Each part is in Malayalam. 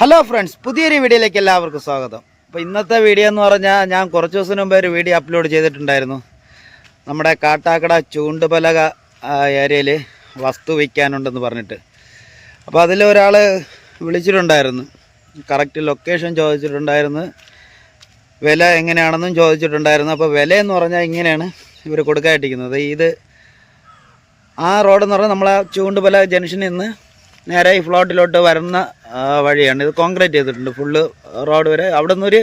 ഹലോ ഫ്രണ്ട്സ് പുതിയൊരു വീഡിയോയിലേക്ക് എല്ലാവർക്കും സ്വാഗതം. അപ്പോൾ ഇന്നത്തെ വീഡിയോ എന്ന് പറഞ്ഞാൽ ഞാൻ കുറച്ച് ദിവസം മുമ്പ് ഒരു വീഡിയോ അപ്ലോഡ് ചെയ്തിട്ടുണ്ടായിരുന്നു. നമ്മുടെ കാട്ടാക്കട ചൂണ്ടുപലക ഏരിയയിൽ വസ്തു വയ്ക്കാനുണ്ടെന്ന് പറഞ്ഞിട്ട്. അപ്പോൾ അതിൽ ഒരാൾ വിളിച്ചിട്ടുണ്ടായിരുന്നു. കറക്റ്റ് ലൊക്കേഷൻ ചോദിച്ചിട്ടുണ്ടായിരുന്നു. വില എങ്ങനെയാണെന്നും ചോദിച്ചിട്ടുണ്ടായിരുന്നു. അപ്പോൾ വില എന്ന് പറഞ്ഞാൽ ഇങ്ങനെയാണ് ഇവർ കൊടുക്കാതിരിക്കുന്നത് ഇത് ആ റോഡെന്ന് പറഞ്ഞാൽ നമ്മളെ ചൂണ്ടുപല ജംഗ്ഷനിൽ നിന്ന് നേരെ ഈ ഫ്ലോട്ടിലോട്ട് വരുന്ന വഴിയാണ്. ഇത് കോൺക്രീറ്റ് ചെയ്തിട്ടുണ്ട്. ഫുള്ള് റോഡ് വരെ. അവിടെ നിന്നൊരു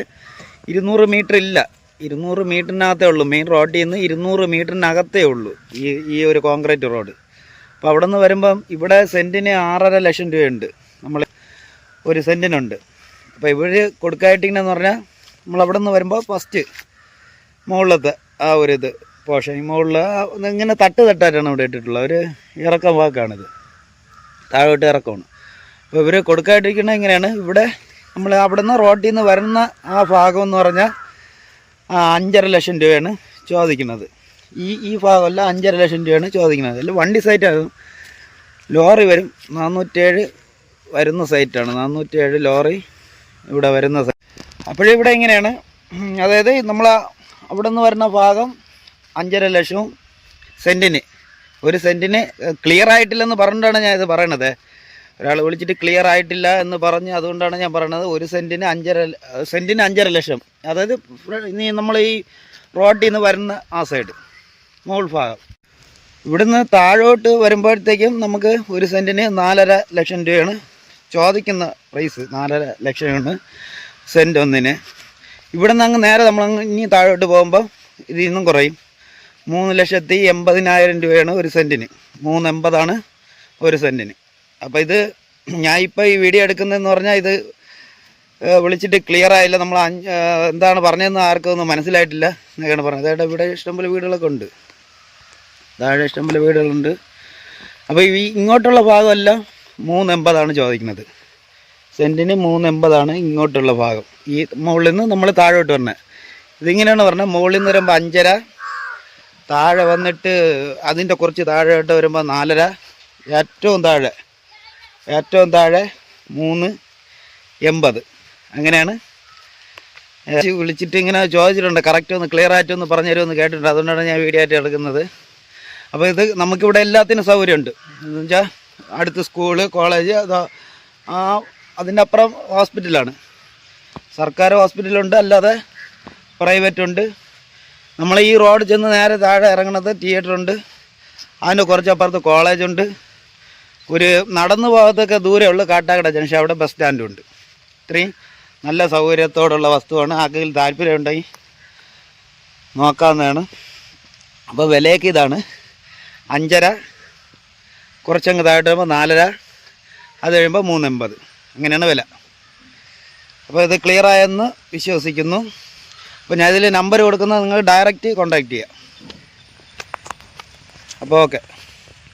ഇരുന്നൂറ് മീറ്റർ ഇല്ല. ഇരുന്നൂറ് മീറ്ററിനകത്തേ ഉള്ളൂ. മെയിൻ റോഡിൽ നിന്ന് ഇരുന്നൂറ് മീറ്ററിനകത്തേ ഉള്ളൂ ഈ ഈ ഒരു കോൺക്രീറ്റ് റോഡ് അപ്പോൾ അവിടെ നിന്ന് വരുമ്പം ഇവിടെ സെന്റിന് ആറര ലക്ഷം രൂപയുണ്ട്. നമ്മൾ ഒരു സെന്റിനുണ്ട് അപ്പോൾ ഇവർ കൊടുക്കായിട്ടിങ്ങനെന്ന് പറഞ്ഞാൽ നമ്മൾ അവിടെ നിന്ന് വരുമ്പോൾ ഫസ്റ്റ് മുകളിലത്തെ ആ ഒരു ഇത് പോഷൻ ഈ മുകളിൽ ഇങ്ങനെ തട്ട് തട്ടായിട്ടാണ് ഇവിടെ ഇട്ടിട്ടുള്ളത്. ഒരു ഇറക്കം വാക്കാണിത്. താഴോട്ട് ഇറക്കമാണ്. അപ്പോൾ ഇവർ കൊടുക്കാതിരിക്കുന്നത് എങ്ങനെയാണ് ഇവിടെ നമ്മൾ അവിടെ നിന്ന് റോഡിൽ നിന്ന് വരുന്ന ആ ഭാഗം എന്ന് പറഞ്ഞാൽ അഞ്ചര ലക്ഷം രൂപയാണ് ചോദിക്കുന്നത്. ഈ ഈ ഭാഗമല്ല അഞ്ചര ലക്ഷം രൂപയാണ് ചോദിക്കുന്നത്. അല്ല വണ്ടി സൈറ്റാകും ലോറി വരും. നാനൂറ്റേഴ് വരുന്ന സൈറ്റാണ് നാനൂറ്റേഴ് ലോറി ഇവിടെ വരുന്ന സൈറ്റ് അപ്പോഴിവിടെ എങ്ങനെയാണ് അതായത് നമ്മൾ അവിടെ നിന്ന് വരുന്ന ഭാഗം അഞ്ചര ലക്ഷവും സെന്റിന് ഒരു സെന്റിന് ക്ലിയർ ആയിട്ടില്ലെന്ന് പറഞ്ഞിട്ടാണ് ഞാൻ ഇത് പറയണത്. ഒരാൾ വിളിച്ചിട്ട് ക്ലിയർ ആയിട്ടില്ല എന്ന് പറഞ്ഞ് അതുകൊണ്ടാണ് ഞാൻ പറയുന്നത് ഒരു സെന്റിന് അഞ്ചര സെന്റിന് അഞ്ചര ലക്ഷം. അതായത് ഇനി നമ്മൾ ഈ റോഡിൽ നിന്ന് വരുന്ന ആ സൈഡ് മുകൾ ഭാഗം. ഇവിടുന്ന് താഴോട്ട് വരുമ്പോഴത്തേക്കും നമുക്ക് ഒരു സെന്റിന് നാലര ലക്ഷം രൂപയാണ് ചോദിക്കുന്ന പ്രൈസ് നാലര ലക്ഷമാണ് സെന്റ് ഒന്നിന്. ഇവിടുന്ന് അങ്ങ് നേരെ നമ്മൾ ഇനി താഴോട്ട് പോകുമ്പോൾ ഇതിൽ നിന്നും കുറയും. മൂന്ന് ലക്ഷത്തി എൺപതിനായിരം രൂപയാണ് ഒരു സെന്റിന് മൂന്ന് എൺപതാണ് ഒരു സെന്റിന് അപ്പോൾ ഇത് ഞാൻ ഇപ്പോൾ ഈ വീഡിയോ എടുക്കുന്നതെന്ന് പറഞ്ഞാൽ ഇത് വിളിച്ചിട്ട് ക്ലിയർ ആയില്ല. നമ്മൾ എന്താണ് പറഞ്ഞതെന്ന് ആർക്കൊന്നും മനസ്സിലായിട്ടില്ല എന്നൊക്കെയാണ് പറഞ്ഞത്. അതായത് ഇവിടെ ഇഷ്ടംപോലെ വീടുകളൊക്കെ ഉണ്ട്. താഴെ ഇഷ്ടംപോലെ വീടുകളുണ്ട്. അപ്പോൾ ഈ ഇങ്ങോട്ടുള്ള ഭാഗമെല്ലാം മൂന്ന് എൺപതാണ് ചോദിക്കുന്നത്. സെന്റിന് മൂന്ന് എൺപതാണ് ഇങ്ങോട്ടുള്ള ഭാഗം. ഈ മുകളിൽ നിന്ന് നമ്മൾ താഴോട്ട് വരണേ. ഇതിങ്ങനെയാണ് പറഞ്ഞത്. മുകളിൽ നിന്ന് വരുമ്പോൾ അഞ്ചര താഴെ വന്നിട്ട് അതിന്റെ കുറച്ച് താഴോട്ട് വരുമ്പോൾ നാലര ഏറ്റവും താഴെ. ഏറ്റവും താഴെ മൂന്ന് എൺപത്. അങ്ങനെയാണ്. വിളിച്ചിട്ട് ഇങ്ങനെ ചോദിച്ചിട്ടുണ്ട്. കറക്റ്റ് ഒന്ന് ക്ലിയർ ആയിട്ട് ഒന്ന് പറഞ്ഞു തരുമെന്ന് കേട്ടിട്ടുണ്ട്. അതുകൊണ്ടാണ് ഞാൻ വീഡിയോ ആയിട്ട് എടുക്കുന്നത്. അപ്പോൾ ഇത് നമുക്കിവിടെ എല്ലാത്തിനും സൗകര്യമുണ്ട്. എന്ന് വെച്ചാൽ അടുത്ത് സ്കൂൾ കോളേജ് അതിന്റെ അപ്പുറം ഹോസ്പിറ്റലാണ് സർക്കാർ ഹോസ്പിറ്റലുണ്ട് അല്ലാതെ പ്രൈവറ്റ് ഉണ്ട്. നമ്മൾ ഈ റോഡ് ചെന്ന് നേരെ താഴെ ഇറങ്ങണത് തിയേറ്ററുണ്ട് അതിന്റെ കുറച്ചപ്പുറത്ത് കോളേജുണ്ട് ഒരു നടന്നു ദൂരേ ഉള്ളൂ കാട്ടാക്കട ജംഗ്ഷൻ അവിടെ ബസ് സ്റ്റാൻഡും ഉണ്ട് ഇത്രയും നല്ല സൗകര്യത്തോടുള്ള വസ്തുവാണ്. ആർക്കെങ്കിലും താല്പര്യമുണ്ടെങ്കിൽ നോക്കാവുന്നതാണ്. അപ്പോൾ വിലയൊക്കെ ഇതാണ്. അഞ്ചര കുറച്ചങ്ങ് താഴോട്ട് വരുമ്പോൾ നാലര അത് കഴിയുമ്പോൾ മൂന്നെൺപത്. അങ്ങനെയാണ് വില. അപ്പോൾ ഇത് ക്ലിയർ ആയെന്ന് വിശ്വസിക്കുന്നു. അപ്പോൾ ഞാൻ ഇതിൽ നമ്പർ കൊടുക്കുന്നത് നിങ്ങൾ ഡയറക്റ്റ് കോൺടാക്റ്റ് ചെയ്യാം അപ്പോൾ ഓക്കെ